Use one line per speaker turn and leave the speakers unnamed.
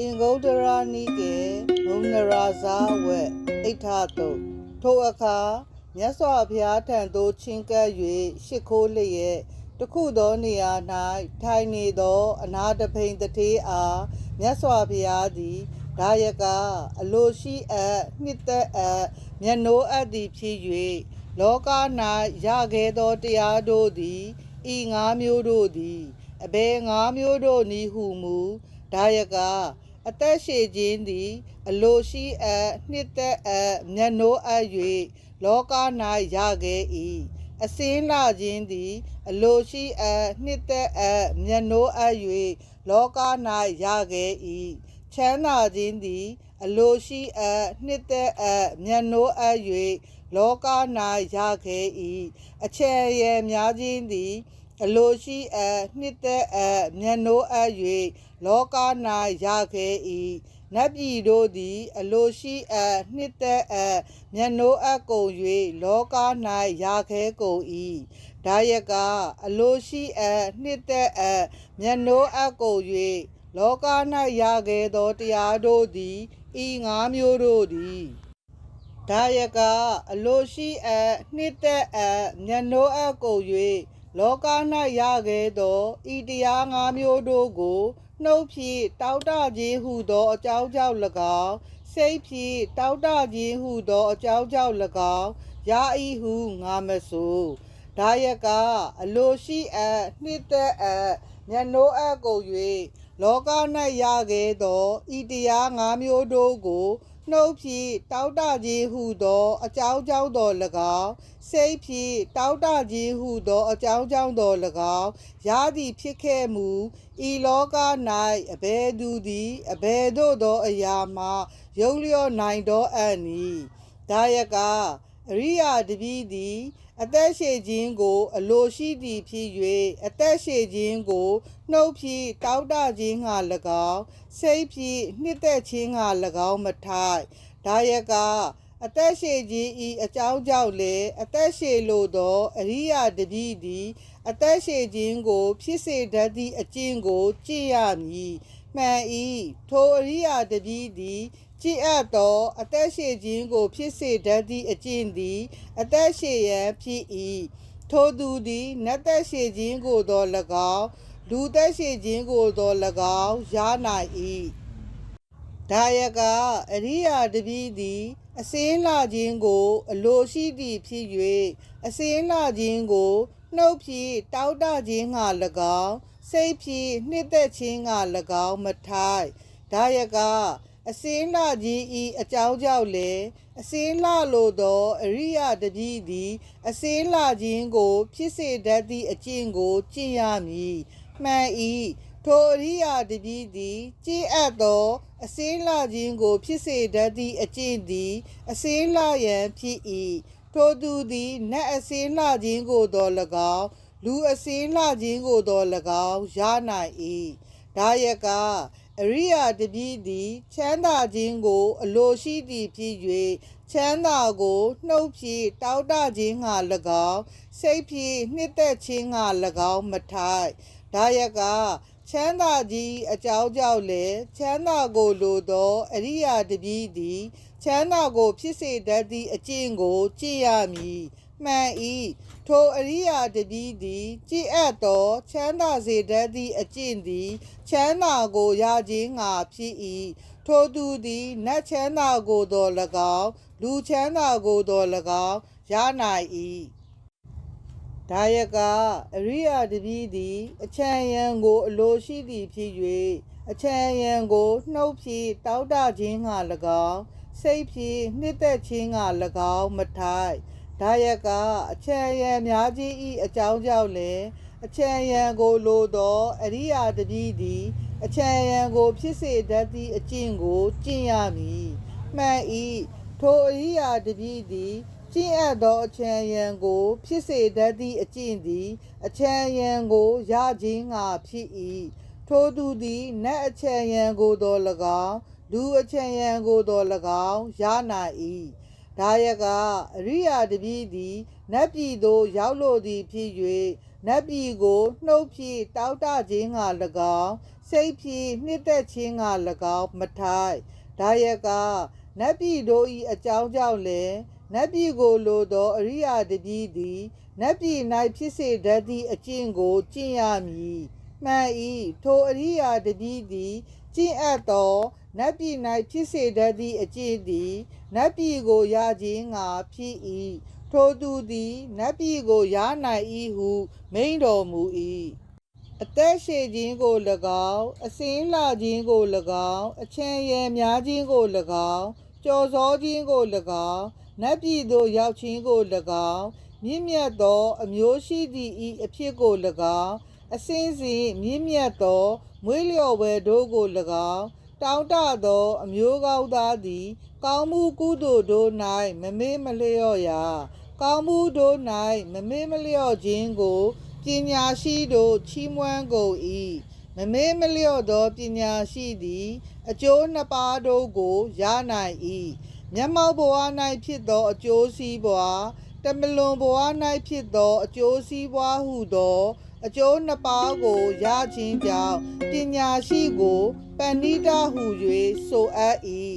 အင်္ဂုတ္တရာနိကေဘုံနရာဇာဝက်အိဋ္ဌတုတ်ထိုအခါမြတ်စွာဘုရားထံသို့ချဉ်ကပ်၍ရှ िख ိုးလျက်တခုသောနေရာ၌ထိုင်နေသော အနာတပိန်တထေးအားမြတ်စွာဘုရားသည်ဒါယကအလိုရှိအပ်နှစ်သက်အပ်မျက်နှိုးအပ်သည်ဖြစ်၍လောက၌ရခဲ့သောတရားတို့သည်ဤငါးမျိုးတို့သည်အဘယ်ငါးမျိုးတို့နည်းဟုမူဒါယက အသက်ရှည်ခြင်းသည် အလိုရှိအပ်နှစ်သက်အပ်မျက်နှိုးအပ်၍လောက၌ရခဲ့၏အစင်းလာခြင်းသည် အလိုရှိအပ်နှစ်သက်အပ်မျက်နှိုးအပ်၍လောက၌ရခဲ့၏ချမ်းသာခြင်းသည် အလိုရှိအပ်နှစ်သက်အပ်မျက်နှိုးအပ်၍လောက၌ရခဲ့၏အချယ်ရယ်များခြင်းသည် အလိုရှိအပ်နှစ်သက်အပ်မျက်နှိုးအပ်၍လောက၌ရခဲ့၏နတ်ပြည်တို့သည် အလိုရှိအပ်နှစ်သက်အပ်မျက်နှိုးအပ်ကုန်၍လောက၌ရခဲ့ကုန်၏ဒါယကအလိုရှိအပ်နှစ်သက်အပ်မျက်နှိုးအပ်ကုန်၍လောက၌ရခဲ့သောတရားတို့သည်ဤငါးမျိုးတို့သည်ဒါယကအလိုရှိအပ်နှစ်သက်အပ်မျက်နှိုးအပ်ကုန်၍ လောက၌ရခဲ့သောဤတရားငါးမျိုးတို့ကိုနှုတ်ဖြင့်တောက်တခြင်းဟုသောအကြောင်းကြောင့်၎င်းစိတ်ဖြင့်တောက်တခြင်းဟုသောအကြောင်းကြောင့်၎င်းရ၏ဟုငါမဆိုဒါယကအလိုရှိအပ်နှစ်သက်အပ်မျက်နှိုးအပ်ကုန်၍လောက၌ရခဲ့သောဤတရားငါးမျိုးတို့ကို နှုတ်ဖြင့်တောက်တခြင်းဟုသော အကြောင်းကြောင့်တော်၎င်းစိတ်ဖြင့်တောက်တခြင်းဟုသော အကြောင်းကြောင့်တော်၎င်းရသည်ဖြစ်ခဲ့မူဤလောက၌အဘယ်သူသည်အဘယ်သို့သောအရာမှယုံလျော့နိုင်သောအံ့နီဒါယကအရိယာတပည့်သည် အသက်ရှည်ခြင်းကို အလိုရှိသည်ဖြစ်၍အသက်ရှည်ခြင်းကိုနှုတ်ဖြင့်တောက်တခြင်းငှာ၎င်းစိတ်ဖြင့်နှစ်သက်ခြင်းငှာ၎င်းမထိုက်ဒါယကအသက်ရှည်ခြင်းဤအကြောင်းကြောင့်လည်းအသက်ရှည်လိုသောအရိယာတပည့်သည်အသက်ရှည်ခြင်းကို ဖြစ်စေတတ်သည့်အကျင့်ကိုကြည့်ရမည်မှန်၏ထိုအရိယာတပည့်သည် ကြည်အပ်သောအသက်ရှည်ခြင်းကို ဖြစ်စေတတ်သည့်အကျင့်သည် အသက်ရှည်ရန်ဖြစ်၏ထိုသူသည်နတ်သက်ရှည်ခြင်းကိုသော၎င်းလူသက်ရှည်ခြင်းကိုသော၎င်းရနိုင်၏ဒါယကအရိယာတပည့်သည်အစင်းလာခြင်းကို အလိုရှိသည်ဖြစ်၍အစင်းလာခြင်းကိုနှုတ်ဖြင့်တောက်တခြင်းငှာ၎င်းစိတ်ဖြင့်နှစ်သက်ခြင်းငှာ၎င်းမထိုက်ဒါယက အစင်းလာခြင်းဤအကြောင်းကြောင့်လည်းအစင်းလာလိုသောအရိယာတပည့်သည် အစင်းလာခြင်းကို ဖြစ်စေတတ်သည့်အကျင့်ကိုကျင့်ရမည်မှန်၏ထိုအရိယာတပည့်သည်ကျင့်အပ်သော အစင်းလာခြင်းကို ဖြစ်စေတတ်သည့်အကျင့်သည် အစင်းလာရန်ဖြစ်၏ထိုသူသည်နတ်အစင်းလာခြင်းကိုသော၎င်းလူအစင်းလာခြင်းကိုသော၎င်းရနိုင်၏ဒါယက အရိယာတပည့်သည် ချမ်းသာခြင်းကို အလိုရှိသည်ဖြစ်၍ချမ်းသာကိုနှုတ်ဖြင့်တောက်တခြင်းငှာ၎င်းစိတ်ဖြင့်နှစ်သက်ခြင်းငှာ၎င်းမထိုက်ဒါယကချမ်းသာကြီးအကြောင်းကြောင့်လည်းချမ်းသာကိုလိုသောအရိယာတပည့်သည် ချမ်းသာကိုဖြစ်စေတတ်သည့်အကျင့်ကိုကြည့်ရမည် မှန်၏ထိုအရိယာတပည့်သည်ကြည်အပ်သောချမ်းသာစေတတ်သည့်အကျင့်သည် ချမ်းသာကိုရခြင်းငါဖြစ်၏ထိုသူသည်နတ်ချမ်းသာကိုသော၎င်းလူချမ်းသာကိုသော၎င်းရနိုင်၏ဒါယကအရိယာတပည့်သည် အချမ်းယံကိုအလိုရှိသည်ဖြစ်၍အချမ်းယံကိုနှုတ်ဖြင့်တောက်တခြင်းငှာ၎င်းစိတ်ဖြင့်နှစ်သက်ခြင်းငှာ၎င်းမထိုက် ဒါယကအချမ်းယံများခြင်းဤအကြောင်းကြောင့်လည်းအချမ်းယံကိုလိုသောအရိယာတပည့်သည်အချမ်းယံကို ဖြစ်စေတတ်သည့်အကျင့်ကိုကျင့်ရမည်မှန်၏ထိုအရိယာတပည့်သည်ကျင့်အပ်သောအချမ်းယံကို ဖြစ်စေတတ်သည့်အကျင့်သည် အချမ်းယံကိုရခြင်းငါဖြစ်၏ထိုသူသည်နတ်အချမ်းယံကိုသော၎င်းလူအချမ်းယံကိုသော၎င်းရနိုင်၏ ဒါယကအရိယာတပည့်သည်နတ်ပြည်သို့ရောက်လိုသည်ဖြစ်၍နတ်ပြည်ကိုနှုတ်ဖြင့်တောက်တခြင်းငါ၎င်းစိတ်ဖြင့်နှစ်သက်ခြင်းက၎င်းမထိုက်ဒါရကနတ်ပြည်တို့၏အကြောင်းကြောင့်လည်းနတ်ပြည်ကိုလိုသောအရိယာတပည့်သည်နတ်ပြည်၌ဖြစ်စေတတ်သည့်အကျင့်ကိုကျင့်ရမည်မှန်၏ထိုအရိယာတပည့်သည်ကျင့်အပ်သော နတ်ပြည်၌ဖြစ်စေတတ်သည့်အကျင့်သည်နတ်ပြည်ကိုရခြင်းငါဖြစ်၏ထိုသူသည်နတ်ပြည်ကိုရနိုင်၏ဟုမိန့်တော်မူ၏အသက်ရှည်ခြင်းကို၎င်းအစင်းလာခြင်းကို၎င်းအချမ်းရည်များခြင်းကို၎င်းကြော်စောခြင်းကို၎င်းနတ်ပြည်သို့ရောက်ခြင်းကို၎င်းမြင့်မြတ်သော အမျိုးရှိသည့်ဤအဖြစ်ကို၎င်းအစင်းစဉ်မြင့်မြတ်သော မွေးလျော်ပွဲတို့ကို၎င်း တောင်းတသော အမျိုးကောင်းသားသည် ကောင်းမှုကုသိုလ်တို့၌မမေ့မလျော့ရာကောင်းမှုတို့၌မမေ့မလျော့ခြင်းကိုပညာရှိတို့ချီးမွမ်းကုန်၏မမေ့မလျော့သောပညာရှိသည် အကျိုးနှစ်ပါးတို့ကိုရနိုင်၏မျက်မှောက်ဘဝ၌ဖြစ်သော အကျိုးစီးပွားတမလွန်ဘဝ၌ဖြစ်သော အကျိုးစီးပွားဟုသော အကျိုးနှစ်ပါးကိုရခြင်းကြောင့်ပညာရှိကိုပဏိတဟု၍ဆိုအပ်၏